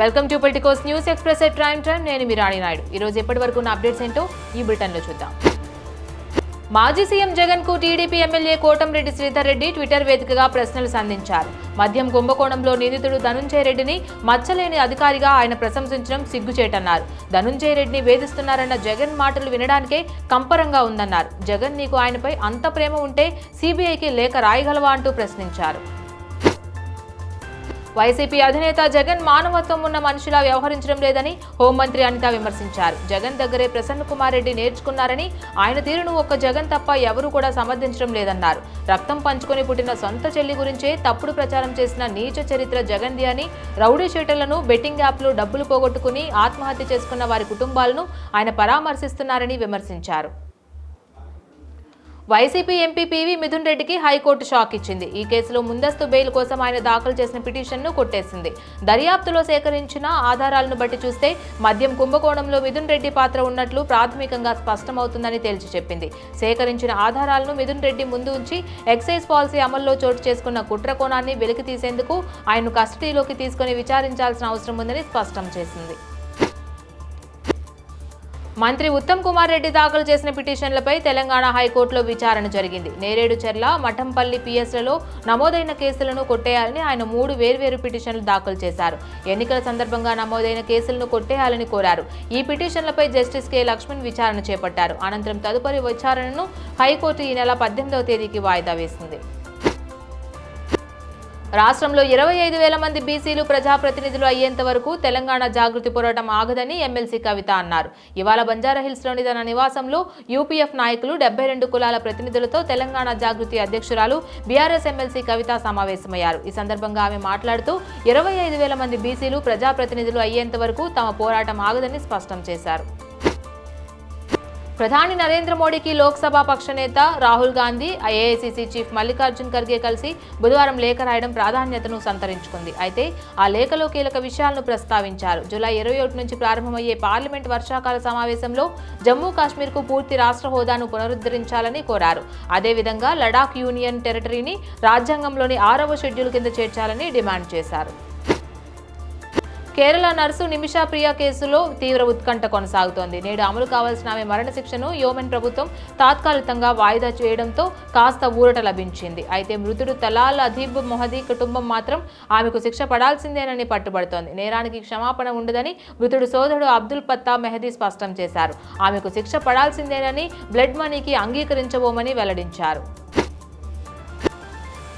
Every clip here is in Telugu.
Welcome to Politicos news express at prime time నేను మీ రాణి నాయుడు. ఈ రోజు ఎప్పటి వరకు ఉన్న అప్డేట్స్ ఏంటో ఈ బులెటిన్లో చూద్దాం. మాజీ సీఎం జగన్కు TDP MLA Kotamreddy Sridhar Reddy Twitter వేదికగా ప్రశ్నలు సంధించారు. మద్యం కుంభకోణంలో నిందితుడు ధనుంజయ రెడ్డిని మచ్చలేని అధికారిగా ఆయన ప్రశంసించడం సిగ్గుచేటన్నారు. ధనుంజయ రెడ్డిని వేధిస్తున్నారన్న జగన్ మాటలు వినడానికే కంపరంగా ఉందన్నారు. జగన్ నీకు ఆయనపై అంత ప్రేమ ఉంటే సీబీఐకి లేఖ రాయగలవా అంటూ ప్రశ్నించారు. వైసీపీ అధినేత జగన్ మానవత్వం ఉన్న మనిషిలా వ్యవహరించడం లేదని హోంమంత్రి అనిత విమర్శించారు. జగన్ దగ్గరే ప్రసన్న కుమార్ రెడ్డి నేర్చుకున్నారని ఆయన తీరును ఒక్క జగన్ తప్ప ఎవరూ కూడా సమర్థించడం లేదన్నారు. రక్తం పంచుకొని పుట్టిన సొంత చెల్లి గురించే తప్పుడు ప్రచారం చేసిన నీచ చరిత్ర జగన్ది అని రౌడీ షీటర్లను బెట్టింగ్ యాప్లు డబ్బులు పోగొట్టుకుని ఆత్మహత్య చేసుకున్న వారి కుటుంబాలను ఆయన పరామర్శిస్తున్నారని విమర్శించారు. వైసీపీ ఎంపీ పీవీ మిథున్ రెడ్డికి హైకోర్టు షాక్ ఇచ్చింది. ఈ కేసులో ముందస్తు బెయిల్ కోసం ఆయన దాఖలు చేసిన పిటిషన్ను కొట్టేసింది. దర్యాప్తులో సేకరించిన ఆధారాలను బట్టి చూస్తే మద్యం కుంభకోణంలో మిథున్ రెడ్డి పాత్ర ఉన్నట్లు ప్రాథమికంగా స్పష్టమవుతుందని తేల్చి చెప్పింది. సేకరించిన ఆధారాలను మిథున్ రెడ్డి ముందు ఉంచి ఎక్సైజ్ పాలసీ అమల్లో చోటు చేసుకున్న కుట్ర కోణాన్ని వెలికి తీసేందుకు ఆయన్ను కస్టడీలోకి తీసుకుని విచారించాల్సిన అవసరం ఉందని స్పష్టం చేసింది. మంత్రి ఉత్తమ్ కుమార్ రెడ్డి దాఖలు చేసిన పిటిషన్లపై తెలంగాణ హైకోర్టులో విచారణ జరిగింది. నేరేడు చెర్ల మఠంపల్లి పిఎస్లలో నమోదైన కేసులను కొట్టేయాలని ఆయన మూడు వేర్వేరు పిటిషన్లు దాఖలు చేశారు. ఎన్నికల సందర్భంగా నమోదైన కేసులను కొట్టేయాలని కోరారు. ఈ పిటిషన్లపై జస్టిస్ కె. లక్ష్మణ్ విచారణ చేపట్టారు. అనంతరం తదుపరి విచారణను హైకోర్టు ఈ నెల పద్దెనిమిదవ తేదీకి వాయిదా వేసింది. రాష్ట్రంలో ఇరవై ఐదు వేల మంది బీసీలు ప్రజాప్రతినిధులు అయ్యేంత వరకు తెలంగాణ జాగృతి పోరాటం ఆగదని ఎమ్మెల్సీ కవిత అన్నారు. ఇవాళ బంజారాహిల్స్లోని తన నివాసంలో యూపీఎఫ్ నాయకులు డెబ్బై రెండు కులాల ప్రతినిధులతో తెలంగాణ జాగృతి అధ్యక్షురాలు బీఆర్ఎస్ ఎమ్మెల్సీ కవిత సమావేశమయ్యారు. ఈ సందర్భంగా ఆమె మాట్లాడుతూ ఇరవై ఐదు వేల మంది బీసీలు ప్రజాప్రతినిధులు అయ్యేంత వరకు తమ పోరాటం ఆగదని స్పష్టం చేశారు. ప్రధాని నరేంద్ర మోడీకి లోక్సభ పక్ష నేత రాహుల్ గాంధీ ఐఏసీసీ చీఫ్ మల్లికార్జున్ ఖర్గే కలిసి బుధవారం లేఖ రాయడం ప్రాధాన్యతను సంతరించుకుంది. అయితే ఆ లేఖలో కీలక విషయాలను ప్రస్తావించారు. జూలై ఇరవై ఒకటి నుంచి ప్రారంభమయ్యే పార్లమెంట్ వర్షాకాల సమావేశంలో జమ్మూ కాశ్మీర్కు పూర్తి రాష్ట్ర హోదాను పునరుద్ధరించాలని కోరారు. అదేవిధంగా లడాక్ యూనియన్ టెరిటరీని రాజ్యాంగంలోని ఆరవ షెడ్యూల్ కింద చేర్చాలని డిమాండ్ చేశారు. కేరళ నర్సు నిమిషా ప్రియ కేసులో తీవ్ర ఉత్కంఠ కొనసాగుతోంది. నేడు అమలు కావాల్సిన ఆమె మరణశిక్షను యోమెన్ ప్రభుత్వం తాత్కాలికంగా వాయిదా చేయడంతో కాస్త ఊరట లభించింది. అయితే మృతుడు తలాల్ అదీబ్ మొహదీ కుటుంబం మాత్రం ఆమెకు శిక్ష పడాల్సిందేనని పట్టుబడుతోంది. నేరానికి క్షమాపణ ఉండదని మృతుడు సోదరుడు అబ్దుల్ పత్తా మెహదీ స్పష్టం చేశారు. ఆమెకు శిక్ష పడాల్సిందేనని బ్లడ్ మనీకి అంగీకరించబోమని వెల్లడించారు.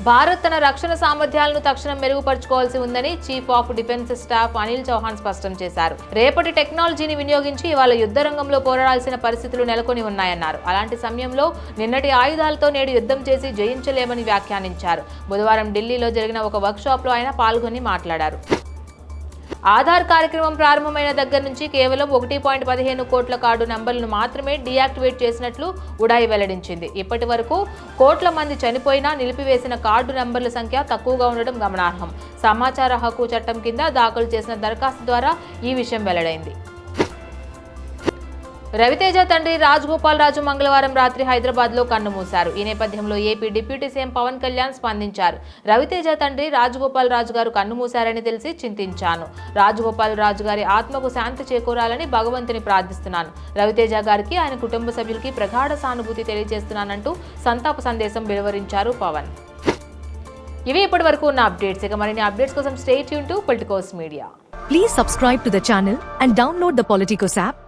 భారత్ తన రక్షణ సామర్థ్యాలను తక్షణం మెరుగుపరుచుకోవాల్సి ఉందని chief of defence staff Anil Chauhan స్పష్టం చేశారు. రేపటి టెక్నాలజీని వినియోగించి ఇవాళ యుద్ధ రంగంలో పోరాడాల్సిన పరిస్థితులు నెలకొని ఉన్నాయన్నారు. అలాంటి సమయంలో నిన్నటి ఆయుధాలతో నేడు యుద్ధం చేసి జయించలేమని వ్యాఖ్యానించారు. బుధవారం ఢిల్లీలో జరిగిన ఒక వర్క్షాప్లో ఆయన పాల్గొని మాట్లాడారు. ఆధార్ కార్యక్రమం ప్రారంభమైన దగ్గర నుంచి కేవలం ఒకటి పాయింట్ పదిహేను కోట్ల కార్డు నంబర్లను మాత్రమే డీయాక్టివేట్ చేసినట్లు ఉడాయి వెల్లడించింది. ఇప్పటి వరకు కోట్ల మంది చనిపోయినా నిలిపివేసిన కార్డు నంబర్ల సంఖ్య తక్కువగా ఉండడం గమనార్హం. సమాచార హక్కు చట్టం కింద దాఖలు చేసిన దరఖాస్తు ద్వారా ఈ విషయం వెల్లడైంది. రవితేజ తండ్రి రాజగోపాల్ రాజు మంగళవారం రాత్రి హైదరాబాద్లో కన్నుమూశారు ఈ నేపథ్యంలో AP deputy CM Pawan Kalyan స్పందించారు. రవితేజ తండ్రి రాజగోపాల్ రాజు గారు కన్నుమూశారని తెలిసి చింతించాను. రాజగోపాల్ రాజు గారి ఆత్మకు శాంతి చేకూరాలని భగవంతుని ప్రార్థిస్తున్నాను. రవితేజ గారికి ఆయన కుటుంబ సభ్యులకి ప్రగాఢ సానుభూతి తెలియజేస్తున్నానంటూ సంతాప సందేశం వెలువరించారు పవన్. ఇవి ఇప్పటి వరకు ఉన్న అప్డేట్స్. ఇక మరిన్ని అప్డేట్స్ కోసం stay Yoon to Politicos media. Please subscribe to the channel and download the Politicos app